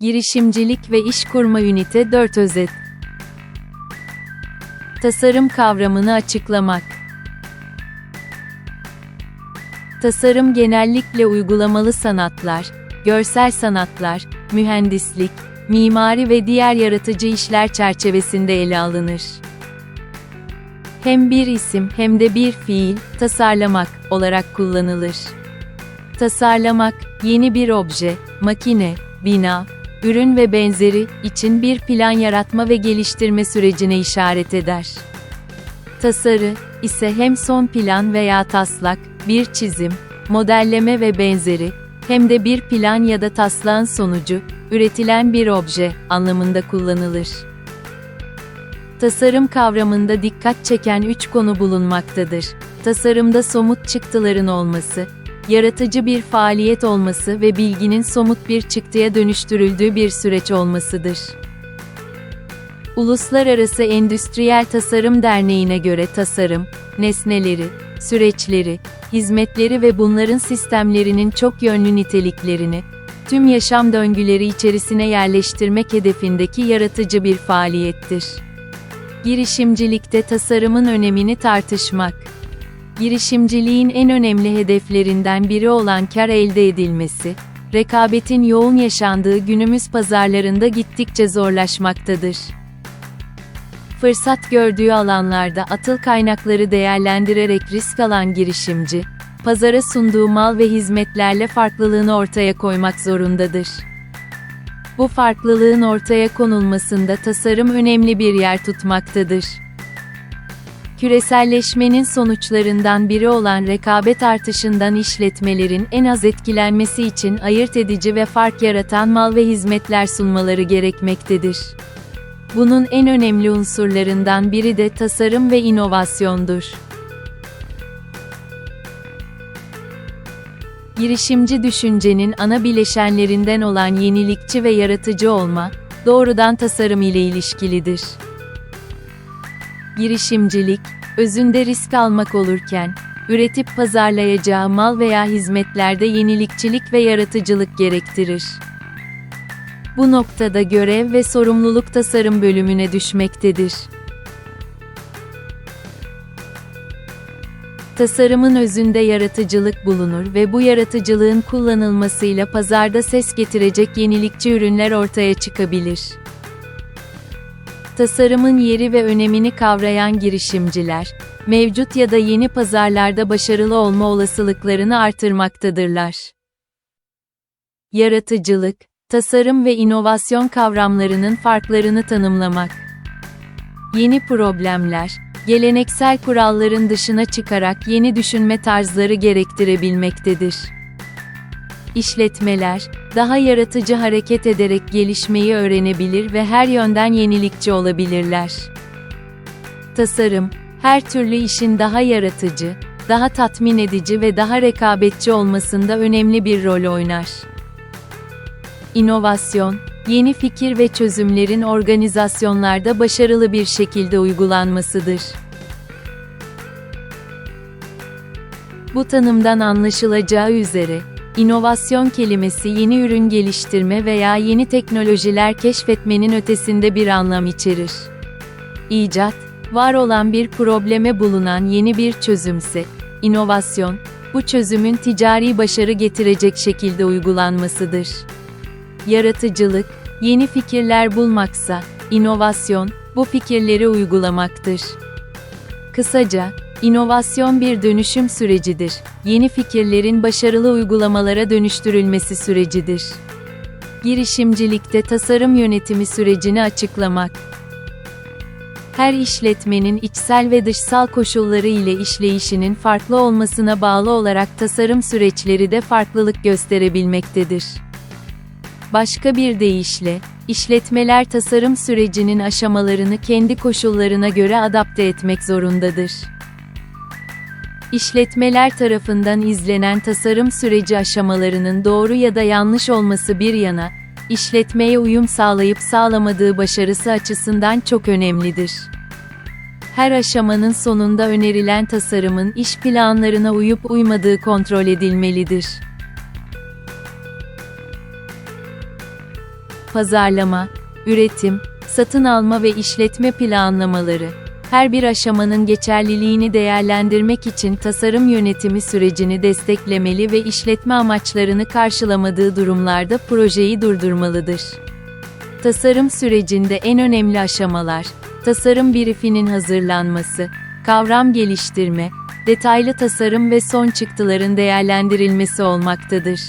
Girişimcilik ve iş kurma ünite 4 özet. Tasarım kavramını açıklamak. Tasarım genellikle uygulamalı sanatlar, görsel sanatlar, mühendislik, mimari ve diğer yaratıcı işler çerçevesinde ele alınır. Hem bir isim hem de bir fiil, tasarlamak olarak kullanılır. Tasarlamak, yeni bir obje, makine, bina, ürün ve benzeri için bir plan yaratma ve geliştirme sürecine işaret eder. Tasarı ise hem son plan veya taslak, bir çizim, modelleme ve benzeri, hem de bir plan ya da taslağın sonucu, üretilen bir obje anlamında kullanılır. Tasarım kavramında dikkat çeken üç konu bulunmaktadır. Tasarımda somut çıktıların olması, yaratıcı bir faaliyet olması ve bilginin somut bir çıktıya dönüştürüldüğü bir süreç olmasıdır. Uluslararası Endüstriyel Tasarım Derneği'ne göre tasarım, nesneleri, süreçleri, hizmetleri ve bunların sistemlerinin çok yönlü niteliklerini, tüm yaşam döngüleri içerisine yerleştirmek hedefindeki yaratıcı bir faaliyettir. Girişimcilikte tasarımın önemini tartışmak. Girişimciliğin en önemli hedeflerinden biri olan kar elde edilmesi, rekabetin yoğun yaşandığı günümüz pazarlarında gittikçe zorlaşmaktadır. Fırsat gördüğü alanlarda atıl kaynakları değerlendirerek risk alan girişimci, pazara sunduğu mal ve hizmetlerle farklılığını ortaya koymak zorundadır. Bu farklılığın ortaya konulmasında tasarım önemli bir yer tutmaktadır. Küreselleşmenin sonuçlarından biri olan rekabet artışından işletmelerin en az etkilenmesi için ayırt edici ve fark yaratan mal ve hizmetler sunmaları gerekmektedir. Bunun en önemli unsurlarından biri de tasarım ve inovasyondur. Girişimci düşüncenin ana bileşenlerinden olan yenilikçi ve yaratıcı olma, doğrudan tasarım ile ilişkilidir. Girişimcilik, özünde risk almak olurken, üretip pazarlayacağı mal veya hizmetlerde yenilikçilik ve yaratıcılık gerektirir. Bu noktada görev ve sorumluluk tasarım bölümüne düşmektedir. Tasarımın özünde yaratıcılık bulunur ve bu yaratıcılığın kullanılmasıyla pazarda ses getirecek yenilikçi ürünler ortaya çıkabilir. Tasarımın yeri ve önemini kavrayan girişimciler, mevcut ya da yeni pazarlarda başarılı olma olasılıklarını artırmaktadırlar. Yaratıcılık, tasarım ve inovasyon kavramlarının farklarını tanımlamak. Yeni problemler, geleneksel kuralların dışına çıkarak yeni düşünme tarzları gerektirebilmektedir. İşletmeler, daha yaratıcı hareket ederek gelişmeyi öğrenebilir ve her yönden yenilikçi olabilirler. Tasarım, her türlü işin daha yaratıcı, daha tatmin edici ve daha rekabetçi olmasında önemli bir rol oynar. İnovasyon, yeni fikir ve çözümlerin organizasyonlarda başarılı bir şekilde uygulanmasıdır. Bu tanımdan anlaşılacağı üzere, inovasyon kelimesi yeni ürün geliştirme veya yeni teknolojiler keşfetmenin ötesinde bir anlam içerir. İcat, var olan bir probleme bulunan yeni bir çözümse, inovasyon, bu çözümün ticari başarı getirecek şekilde uygulanmasıdır. Yaratıcılık, yeni fikirler bulmaksa, inovasyon, bu fikirleri uygulamaktır. Kısaca, inovasyon bir dönüşüm sürecidir. Yeni fikirlerin başarılı uygulamalara dönüştürülmesi sürecidir. Girişimcilikte tasarım yönetimi sürecini açıklamak. Her işletmenin içsel ve dışsal koşulları ile işleyişinin farklı olmasına bağlı olarak tasarım süreçleri de farklılık gösterebilmektedir. Başka bir deyişle, işletmeler tasarım sürecinin aşamalarını kendi koşullarına göre adapte etmek zorundadır. İşletmeler tarafından izlenen tasarım süreci aşamalarının doğru ya da yanlış olması bir yana, işletmeye uyum sağlayıp sağlamadığı başarısı açısından çok önemlidir. Her aşamanın sonunda önerilen tasarımın iş planlarına uyup uymadığı kontrol edilmelidir. pazarlama, üretim, satın alma ve işletme planlamaları. Her bir aşamanın geçerliliğini değerlendirmek için tasarım yönetimi sürecini desteklemeli ve işletme amaçlarını karşılamadığı durumlarda projeyi durdurmalıdır. Tasarım sürecinde en önemli aşamalar, tasarım briefinin hazırlanması, kavram geliştirme, detaylı tasarım ve son çıktıların değerlendirilmesi olmaktadır.